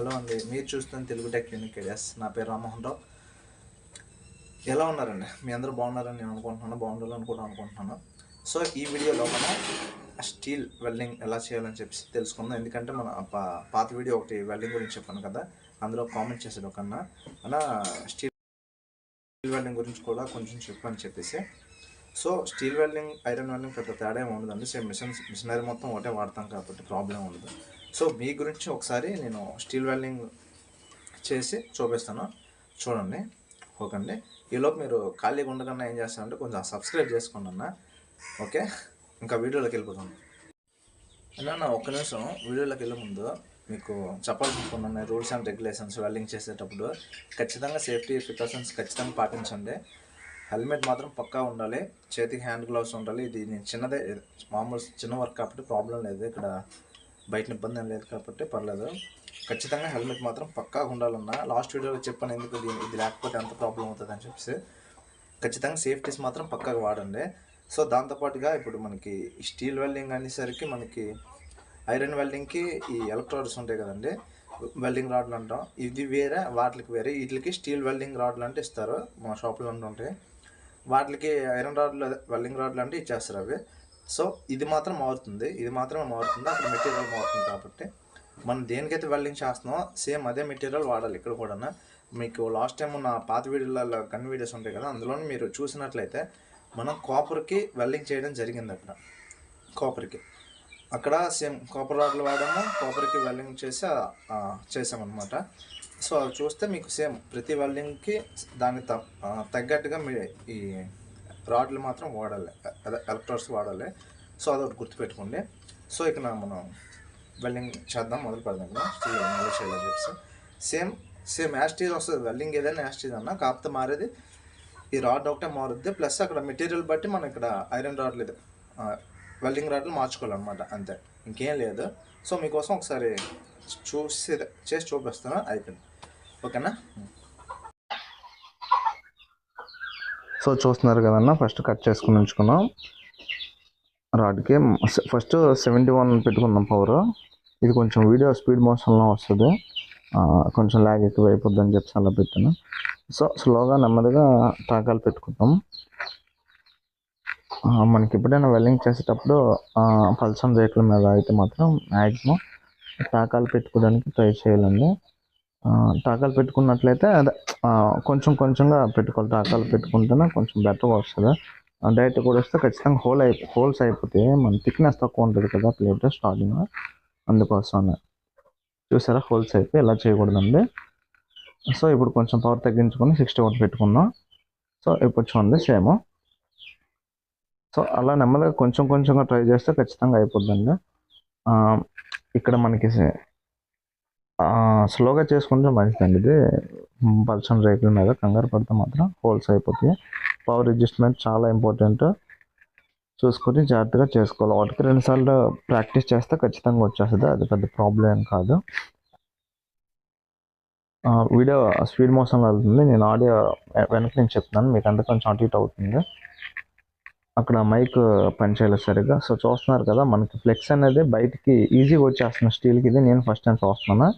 Hello అండి మీరు చూస్తున్న తెలుగు టెక్ యూనిక్ ఐడియాస్ నా పేరు రామ్మోహన్ రావు. ఎలా ఉన్నారండి? మీ అందరూ బాగున్నారని నేను అనుకుంటున్నాను బాగుండాలని కూడా అనుకుంటున్నాను. సో ఈ వీడియోలో మనం స్టీల్ వెల్డింగ్ ఎలా చేయాలని చెప్పి తెలుసుకుందాం. ఎందుకంటే మన పాత వీడియో ఒకటి వెల్డింగ్ గురించి చెప్పాను కదా అందులో కామెంట్ చేశాడు ఒక అన్న. అన్న స్టీల్ వెల్డింగ్ గురించి కూడా కొంచెం చెప్పని చెప్పేసి so steel welding iron welding పెద్ద తేడా ఏమి ఉండదండి. సేమ్ మిషన్ మిషనరీ మొత్తం ఒకటే వాడతాం కాబట్టి ప్రాబ్లం ఉండదు. సో మీ గురించి ఒకసారి నేను స్టీల్ వెల్డింగ్ చేసి చూపిస్తాను. చూడండి. ఓకే అండి ఈలోపు మీరు ఖాళీగా ఉండకుండా ఏం చేస్తారంటే కొంచెం సబ్స్క్రైబ్ చేసుకోండి అన్న. ఓకే? ఇంకా వీడియోలోకి వెళ్ళిపోతాను అన్న ఒక్క నిమిషం. వీడియోలోకి వెళ్ళే ముందు మీకు చెప్పాలనుకున్నాను రూల్స్ అండ్ రెగ్యులేషన్స్ వెల్డింగ్ చేసేటప్పుడు ఖచ్చితంగా సేఫ్టీ ప్రికాషన్స్ ఖచ్చితంగా పాటించండి. హెల్మెట్ మాత్రం పక్కా ఉండాలి. చేతికి హ్యాండ్ గ్లౌస్ ఉండాలి. ఇది నేను చిన్నదే మామూలు చిన్న వర్క్ కాబట్టి ప్రాబ్లం లేదు. ఇక్కడ బయట ఇబ్బంది ఏం లేదు కాబట్టి పర్లేదు. ఖచ్చితంగా హెల్మెట్ మాత్రం పక్కా ఉండాలన్నా. లాస్ట్ వీడియోలో చెప్పాను ఎందుకు దీని ఇది లేకపోతే ఎంత ప్రాబ్లం అవుతుంది అని చెప్పేసి. ఖచ్చితంగా సేఫ్టీస్ మాత్రం పక్కాగా వాడండి. సో దాంతోపాటుగా ఇప్పుడు మనకి స్టీల్ వెల్డింగ్ అనేసరికి మనకి ఐరన్ వెల్డింగ్కి ఈ ఎలక్ట్రాడ్స్ ఉంటాయి కదండి. వెల్డింగ్ రాడ్లు అంటాం. ఇది వేరే వాటికి వేరే వీటికి స్టీల్ వెల్డింగ్ రాడ్లు అంటే ఇస్తారు. మా షాప్లో ఉంటాయి వాటికి ఐరన్ రాడ్లు వెల్లింగ్ వెల్డింగ్ రాడ్లు అంటే ఇచ్చేస్తారు అవి. సో ఇది మాత్రం మారుతుంది. ఇది మాత్రమే మారుతుంది. అక్కడ మెటీరియల్ మారుతుంది కాబట్టి మనం దేనికైతే వెల్డింగ్ చేస్తున్నామో సేమ్ అదే మెటీరియల్ వాడాలి ఇక్కడ కూడా మీకు లాస్ట్ టైం నా పాత వీడియోలలో గన్ వీడియోస్ ఉంటాయి కదా అందులో మీరు చూసినట్లయితే మనం కాపర్కి వెల్డింగ్ చేయడం జరిగింది అక్కడ. కాపర్కి అక్కడ సేమ్ కాపర్ రాడ్లు వాడాము కాపర్కి వెల్డింగ్ చేసి చేసామన్నమాట. సో అవి చూస్తే మీకు సేమ్ ప్రతి వెల్డింగ్కి దానికి త- తగ్గట్టుగా మీ ఈ రాడ్లు మాత్రం వాడాలి. అదే వాడాలి. సో అదొకటి గుర్తుపెట్టుకోండి. సో ఇక మనం వెల్డింగ్ చేద్దాం మొదలు పెడదాం. స్టీల్ చేయాలని చెప్పేసి. సేమ్ సేమ్ యాస్టీజ్ వస్తుంది. వెల్డింగ్ ఏదైనా యాస్టీజ్ అన్న కాకపోతే మారేది ఈ రాడ్ ఒకటే మారుద్ది. ప్లస్ అక్కడ మెటీరియల్ బట్టి మనం ఇక్కడ ఐరన్ రాడ్లు లేదు. వెల్డింగ్ రాడ్లు మార్చుకోవాలన్నమాట అంతే. ఇంకేం లేదు. సో మీకోసం ఒకసారి చూసి చేసి చూపిస్తాను. అయిపోయింది. ఓకేనా? సో చూస్తున్నారు కదన్నా ఫస్ట్ కట్ చేసుకుని ఉంచుకున్నాం. రాడ్కి ఫస్ట్ సెవెంటీ వన్ పెట్టుకున్నాం పవర్ ఇది కొంచెం వీడియో స్పీడ్ మోషన్లో వస్తుంది. కొంచెం ల్యాగ్ ఎక్కువ అయిపోద్ది అని చెప్పి అలా పెట్టాను. సో స్లోగా నెమ్మదిగా టాకాలు పెట్టుకుంటాం. మనకి ఎప్పుడైనా వెల్డింగ్ చేసేటప్పుడు పల్సన్ రేట్ల మీద అయితే మాత్రం మ్యాక్సిమం టాకాలు పెట్టుకోవడానికి ట్రై చేయాలండి. టాకాలు పెట్టుకున్నట్లయితే అదే కొంచెం కొంచెంగా పెట్టుకోవాలి. టాకాలు పెట్టుకుంటేనే కొంచెం బెటర్గా వస్తుంది. డైరెక్ట్ కూడా వస్తే ఖచ్చితంగా హోల్ అయి హోల్స్ అయిపోతాయి. మన థిక్నెస్ తక్కువ ఉంటుంది కదా ప్లేట్ స్టార్టింగ్ అందుకోసం చూసారా? హోల్స్ అయిపోయి ఇలా చేయకూడదండి. సో ఇప్పుడు కొంచెం పవర్ తగ్గించుకొని సిక్స్టీ వన్ పెట్టుకున్నాం. సో ఇప్పుడు చూడండి సేమ్ సో అలా నెమ్మదిగా కొంచెం కొంచెంగా ట్రై చేస్తే ఖచ్చితంగా అయిపోద్దండి. ఇక్కడ మనకి స్లోగా చేసుకుంటే మంచిదండి. ఇది పల్సన్ రేకుల మీద కంగారు పడితే మాత్రం హోల్స్ అయిపోతాయి. పవర్ అడ్జస్ట్మెంట్ చాలా ఇంపార్టెంట్. చూసుకొని జాగ్రత్తగా చేసుకోవాలి. ఒకటికి రెండుసార్లు ప్రాక్టీస్ చేస్తే ఖచ్చితంగా వచ్చేస్తుంది. అది పెద్ద ప్రాబ్లం ఏం కాదు. వీడియో స్పీడ్ మోషన్లో వెళ్తుంది. నేను ఆడియో వెనక్కి నేను చెప్తున్నాను. మీకు అంతా కొంచెం అటు ఇటు అవుతుంది. అక్కడ మైక్ పనిచేయలేదు సరిగ్గా. సో చూస్తున్నారు కదా మనకి ఫ్లెక్స్ అనేది బయటికి ఈజీగా వచ్చేస్తుంది. స్టీల్కి ఇది నేను ఫస్ట్ టైం చూస్తున్నాను.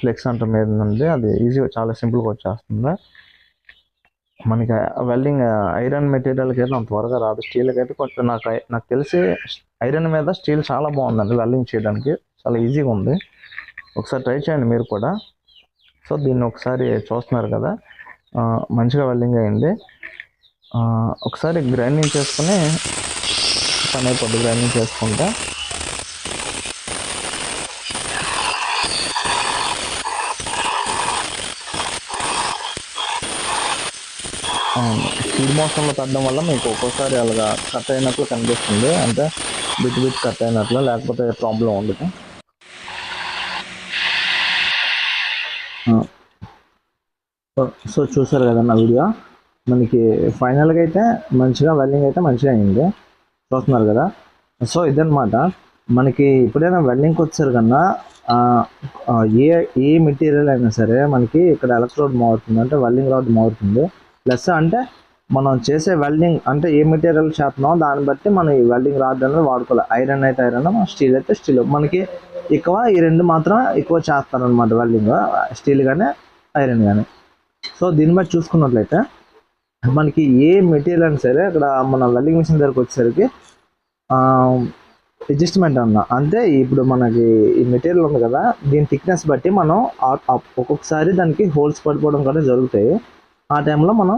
ఫ్లెక్స్ అంటే మీద ఉంది అది ఈజీగా చాలా సింపుల్గా వచ్చేస్తుంది. మనకి వెల్డింగ్ ఐరన్ మెటీరియల్కి అయితే అంత త్వరగా రాదు. స్టీల్కి అయితే కొంచెం నాకు నాకు తెలిసి ఐరన్ మీద స్టీల్ చాలా బాగుందండి వెల్డింగ్ చేయడానికి. చాలా ఈజీగా ఉంది. ఒకసారి ట్రై చేయండి మీరు కూడా. సో దీన్ని ఒకసారి చూస్తున్నారు కదా. మంచిగా వెల్డింగ్ అయింది. ఒకసారి గ్రైండింగ్ చేసుకుని పని అయిపోద్ది గ్రైండింగ్ చేసుకుంటే. స్పీడ్ మోషన్లో పెట్టడం వల్ల మీకు ఒక్కోసారి అలాగా కట్ అయినట్లు కనిపిస్తుంది. అంటే బిట్ బిట్ కట్ అయినట్లు లేకపోతే ప్రాబ్లం ఉండదు. సో చూసారు కదా నా వీడియో మనకి ఫైనల్గా అయితే మంచిగా వెల్డింగ్ అయితే మంచిగా అయింది. చూస్తున్నారు కదా? సో ఇదనమాట మనకి ఎప్పుడైనా వెల్డింగ్కి వచ్చారు కన్నా ఏ ఏ మెటీరియల్ అయినా సరే మనకి ఇక్కడ ఎలక్ట్రోడ్ మారుతుంది అంటే వెల్డింగ్ రాడ్ మారుతుంది ప్లస్ అంటే మనం చేసే వెల్డింగ్ అంటే ఏ మెటీరియల్ చేస్తున్నామో దాన్ని బట్టి మనం ఈ వెల్డింగ్ రాడ్ అనేది వాడుకోవాలి. ఐరన్ అయితే ఐరన్ స్టీల్ అయితే స్టీల్ మనకి ఎక్కువ ఈ రెండు మాత్రం ఎక్కువ చేస్తారు అనమాట వెల్డింగ్ స్టీల్ కానీ ఐరన్ కానీ సో దీన్ని బట్టి చూసుకున్నట్లయితే మనకి ఏ మెటీరియల్ అయినా సరే అక్కడ మన వెల్డింగ్ మిషన్ దగ్గరకు వచ్చేసరికి అడ్జస్ట్మెంట్ అన్న. అంటే ఇప్పుడు మనకి ఈ మెటీరియల్ ఉంది కదా దీని థిక్నెస్ బట్టి మనం ఒక్కొక్కసారి దానికి హోల్స్ పడిపోవడం కూడా జరుగుతాయి. ఆ టైంలో మనం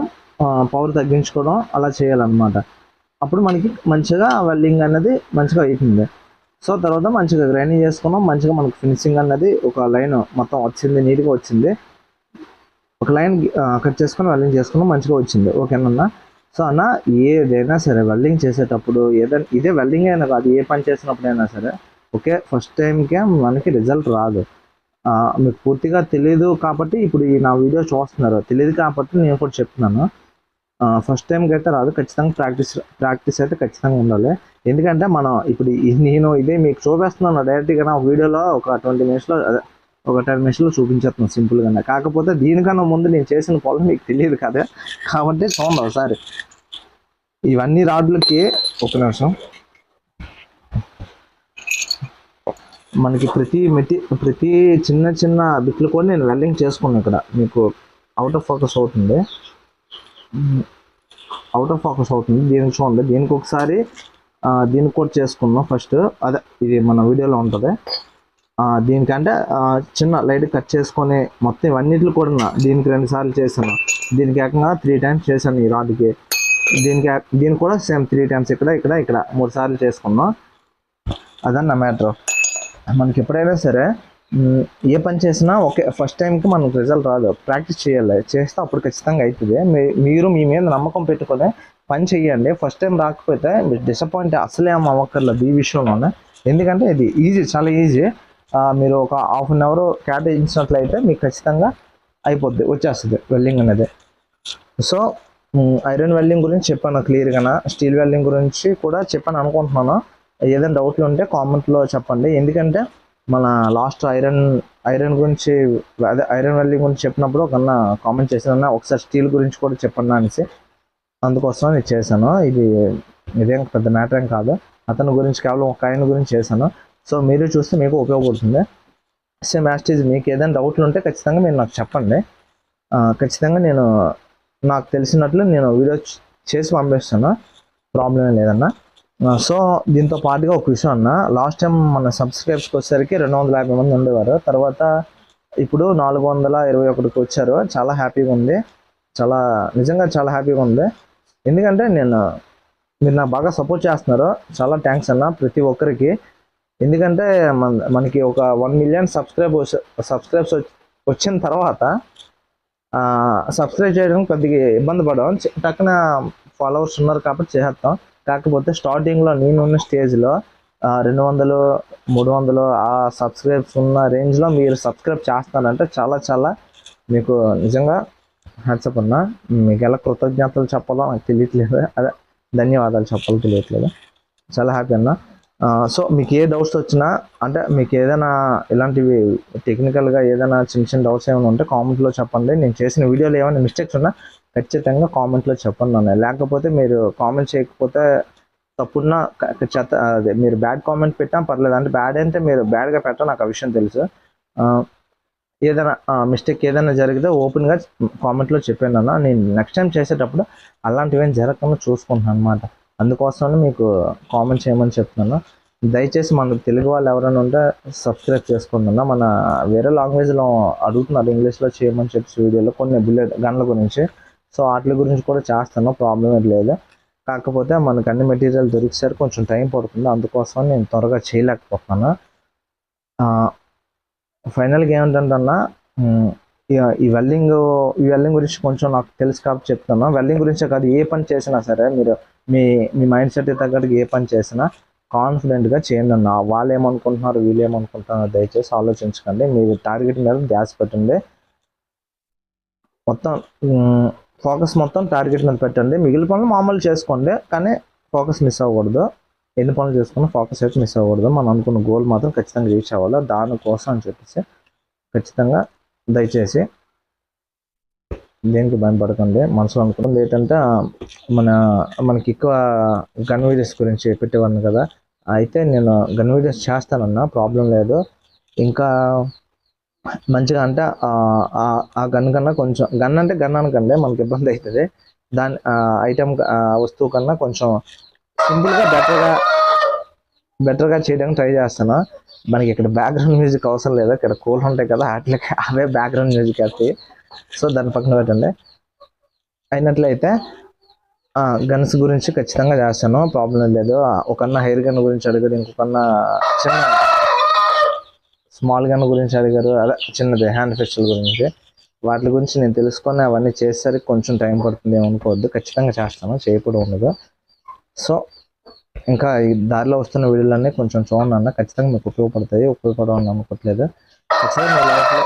పవర్ తగ్గించుకోవడం అలా చేయాలన్నమాట. అప్పుడు మనకి మంచిగా వెల్డింగ్ అనేది మంచిగా అవుతుంది సో తర్వాత మంచిగా గ్రైండింగ్ చేసుకున్నాం. మంచిగా మనకి ఫినిషింగ్ అన్నది ఒక లైన్ మొత్తం వచ్చింది నీట్గా వచ్చింది. ఒక లైన్ కట్ చేసుకుని వెల్డింగ్ చేసుకున్నాం మంచిగా వచ్చింది. ఓకేనన్నా? సో అన్న ఏదైనా సరే వెల్డింగ్ చేసేటప్పుడు ఏదైనా ఇదే వెల్డింగ్ అయినా కాదు ఏ పని చేసినప్పుడైనా సరే ఓకే ఫస్ట్ టైంకే మనకి రిజల్ట్ రాదు. మీకు పూర్తిగా తెలియదు కాబట్టి ఇప్పుడు ఈ నా వీడియో చూస్తున్నారు. తెలియదు కాబట్టి నేను కూడా చెప్తున్నాను. ఫస్ట్ టైంకి అయితే రాదు ఖచ్చితంగా ప్రాక్టీస్ ప్రాక్టీస్ అయితే ఖచ్చితంగా ఉండాలి. ఎందుకంటే మనం ఇప్పుడు నేను ఇదే మీకు చూపిస్తున్నాను డైరెక్ట్గా నా వీడియోలో ఒక ట్వంటీ మినిట్స్లో అదే ఒక టెన్ మినిట్స్లో చూపించేస్తున్నాను సింపుల్గా కాకపోతే దీనికన్నా ముందు నేను చేసిన పొలం మీకు తెలియదు కదా. కాబట్టి చూడండి ఒకసారి. ఇవన్నీ రాడ్లకి ఒక నిమిషం. మనకి ప్రతి మెటీ ప్రతి చిన్న చిన్న బిట్లు కూడా నేను వెల్డింగ్ చేసుకున్నాను ఇక్కడ. మీకు అవుట్ ఆఫ్ ఫోకస్ అవుతుంది. అవుట్ ఆఫ్ ఫోకస్ అవుతుంది. దీనికి చూడండి. దీనికి ఒకసారి దీనికి కూడా చేసుకున్నాం ఫస్ట్ అదే ఇది మన వీడియోలో ఉంటుంది. దీనికంటే చిన్న లైట్ కట్ చేసుకొని మొత్తం ఇవన్నిట్లు కూడా దీనికి రెండు సార్లు చేశాను. దీనికి ఏకంగా త్రీ టైమ్స్ చేశాను ఈ రాడ్కి. దీనికి దీనికి కూడా సేమ్ త్రీ టైమ్స్ ఇక్కడ ఇక్కడ ఇక్కడ మూడు సార్లు చేసుకున్నాం. అదన్న మ్యాటర్ మనకి ఎప్పుడైనా సరే ఏ పని చేసినా ఒకే ఫస్ట్ టైంకి మనకు రిజల్ట్ రాదు. ప్రాక్టీస్ చేయాలి. చేస్తే అప్పుడు ఖచ్చితంగా అవుతుంది మీ- మీరు మీ మీద నమ్మకం పెట్టుకొని పని చేయండి ఫస్ట్ టైం రాకపోతే మీరు డిసప్పాయింట్ అసలే ఏం అవ్వక్కర్లేదు ఈ విషయంలోనే. ఎందుకంటే ఇది ఈజీ చాలా ఈజీ మీరు ఒక హాఫ్ అన్ అవర్ కేటాయించినట్లయితే మీకు ఖచ్చితంగా అయిపోద్ది వచ్చేస్తుంది వెల్డింగ్ అనేది. సో ఐరన్ వెల్డింగ్ గురించి చెప్పాను క్లియర్గా స్టీల్ వెల్డింగ్ గురించి కూడా చెప్పాను అనుకుంటున్నాను. ఏదైనా డౌట్లు ఉంటే కామెంట్లో చెప్పండి. ఎందుకంటే మన లాస్ట్ ఐరన్ ఐరన్ గురించి అదే ఐరన్ వెల్డింగ్ గురించి చెప్పినప్పుడు ఒక కామెంట్ చేశాను ఒకసారి స్టీల్ గురించి కూడా చెప్పండి అనేసి అందుకోసం నేను చేశాను. ఇది ఇదేం పెద్ద మ్యాటర్ ఏం కాదు. అతని గురించి కేవలం ఒక ఆయన గురించి చేశాను. సో మీరు చూస్తే మీకు ఉపయోగపడుతుంది. సేమ్ యాస్టీజ్ మీకు ఏదైనా డౌట్లు ఉంటే ఖచ్చితంగా మీరు నాకు చెప్పండి. ఖచ్చితంగా నేను నాకు తెలిసినట్లు నేను వీడియో చేసి పంపిస్తాను. ప్రాబ్లం లేదన్నా. సో దీంతో పాటుగా ఒక విషయం అన్న. లాస్ట్ టైం మన సబ్స్క్రైబ్స్కి వచ్చేసరికి రెండు వందల యాభై మంది ఉండేవారు. తర్వాత ఇప్పుడు నాలుగు వందల ఇరవై ఒకటికి వచ్చారు. చాలా హ్యాపీగా ఉంది. చాలా నిజంగా చాలా హ్యాపీగా ఉంది. ఎందుకంటే నేను మీరు నాకు బాగా సపోర్ట్ చేస్తున్నారు. చాలా థ్యాంక్స్ అన్న ప్రతి ఒక్కరికి. ఎందుకంటే మన మనకి ఒక వన్ మిలియన్ సబ్స్క్రైబ్ సబ్స్క్రైబ్స్ వచ్చిన తర్వాత సబ్స్క్రైబ్ చేయడం కొద్దిగా ఇబ్బంది పడడం. టక్కున ఫాలోవర్స్ ఉన్నారు కాబట్టి చేసేస్తాం కాకపోతే స్టార్టింగ్లో నేను ఉన్న స్టేజ్లో రెండు వందలు మూడు వందలు ఆ సబ్స్క్రైబ్స్ ఉన్న రేంజ్లో మీరు సబ్స్క్రైబ్ చేస్తానంటే చాలా చాలా మీకు నిజంగా హ్యాట్సప్ అన్న మీకు ఎలా కృతజ్ఞతలు చెప్పాలో నాకు తెలియట్లేదు. అదే ధన్యవాదాలు చెప్పాలో తెలియట్లేదు. చాలా హ్యాపీ అన్నా సో మీకు ఏ డౌట్స్ వచ్చినా అంటే మీకు ఏదైనా ఇలాంటివి టెక్నికల్గా ఏదైనా చిన్న చిన్న డౌట్స్ ఏమైనా ఉంటే కామెంట్లో చెప్పండి. నేను చేసిన వీడియోలో ఏమైనా మిస్టేక్స్ ఉన్నా ఖచ్చితంగా కామెంట్లో చెప్పండి నన్ను లేకపోతే మీరు కామెంట్ చేయకపోతే తప్పున్న చెత్త అదే మీరు బ్యాడ్ కామెంట్ పెట్టాం పర్లేదు. అంటే బ్యాడ్ అంటే మీరు బ్యాడ్గా పెట్టడం నాకు ఆ విషయం తెలుసు. ఏదైనా మిస్టేక్ ఏదైనా జరిగితే ఓపెన్గా కామెంట్లో చెప్పాను అన్న. నేను నెక్స్ట్ టైం చేసేటప్పుడు అలాంటివి ఏం జరగకుండా చూసుకుంటున్నాను అనమాట అందుకోసమని మీకు కామెంట్ చేయమని చెప్తున్నాను దయచేసి మన తెలుగు వాళ్ళు ఎవరైనా ఉంటే సబ్స్క్రైబ్ చేసుకోండి అన్న. మన వేరే లాంగ్వేజ్లో అడుగుతున్నారు. ఇంగ్లీష్లో చేయమని చెప్పి వీడియోలో కొన్ని బుల్లెట్ గన్ల గురించి. సో వాటి గురించి కూడా చేస్తాను. ప్రాబ్లం ఏం లేదు. కాకపోతే మనకు అన్ని మెటీరియల్ దొరికేసరికి కొంచెం టైం పడుతుంది. అందుకోసం నేను త్వరగా చేయలేకపోతున్నాను. ఫైనల్గా ఏమిటంటన్నా ఇక ఈ వెల్డింగ్ ఈ వెల్డింగ్ గురించి కొంచెం నాకు తెలుసు కాబట్టి చెప్తాను వెల్డింగ్ గురించే కాదు ఏ పని చేసినా సరే మీరు మీ మీ మైండ్ సెట్ తగ్గట్టుగా ఏ పని చేసినా కాన్ఫిడెంట్గా చేయండి అన్న. వాళ్ళు ఏమనుకుంటున్నారు వీళ్ళు ఏమనుకుంటున్నారు దయచేసి ఆలోచించకండి. మీరు టార్గెట్ మీద ధ్యాస పెట్టండి. మొత్తం ఫోకస్ మొత్తం టార్గెట్ మీద పెట్టండి. మిగిలిన పనులు మామూలు చేసుకోండి కానీ ఫోకస్ మిస్ అవ్వకూడదు. ఎన్ని పనులు చేసుకున్నా ఫోకస్ అయితే మిస్ అవ్వకూడదు. మనం అనుకున్న గోల్ మాత్రం ఖచ్చితంగా రీచ్ అవ్వాలి. దానికోసం అని చెప్పేసి ఖచ్చితంగా దయచేసి దేనికి భయపడకండి మనసులో అనుకున్నది ఏంటంటే మన మనకి ఎక్కువ గన్ వీడియోస్ గురించి పెట్టేవాడిని కదా. అయితే నేను గన్ వీడియోస్ చేస్తానన్నా ప్రాబ్లం లేదు. ఇంకా మంచిగా అంటే ఆ- గన్ కన్నా కొంచెం గన్ అంటే గన్ అనకండి మనకి ఇబ్బంది అవుతుంది. దాని ఐటమ్ వస్తువు కన్నా కొంచెం సింపుల్గా బెటర్గా బెటర్గా చేయడానికి ట్రై చేస్తాను. మనకి ఇక్కడ బ్యాక్గ్రౌండ్ మ్యూజిక్ అవసరం లేదు ఇక్కడ కూల్ ఉంటాయి కదా వాటికి అవే బ్యాక్గ్రౌండ్ మ్యూజిక్ వస్తాయి. సో దాని పక్కన పెట్టండి. అయినట్లయితే గన్స్ గురించి ఖచ్చితంగా చేస్తాను. ప్రాబ్లం లేదు. ఒకన్న హెయిర్ గన్ గురించి అడిగాడు ఇంకొకన్న చిన్న స్మాల్ గన్ గురించి అడిగారు అదే చిన్నది హ్యాండ్ ఫెస్టివల్ గురించి. వాటి గురించి నేను తెలుసుకొని అవన్నీ చేసేసరికి కొంచెం టైం పడుతుంది అనుకోవద్దు. ఖచ్చితంగా చేస్తాను. చేయకూడదు ఉండదు. సో ఇంకా ఈ దారిలో వస్తున్న వీడియోలన్నీ కొంచెం చూడండి అన్న. ఖచ్చితంగా మీకు ఉపయోగపడతాయి. ఉపయోగపడవని అనుకోవట్లేదు ఖచ్చితంగా మీ లైఫ్లో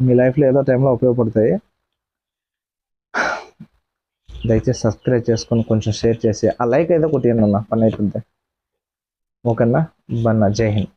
మీ లైఫ్లో ఏదో టైంలో ఉపయోగపడతాయి. దయచేసి సబ్స్క్రైబ్ చేసుకొని కొంచెం షేర్ చేసి ఆ లైక్ అయితే కొట్టియండి అన్న పని అయిపోద్ది. ఓకేనా? బన్నా జై హింద్.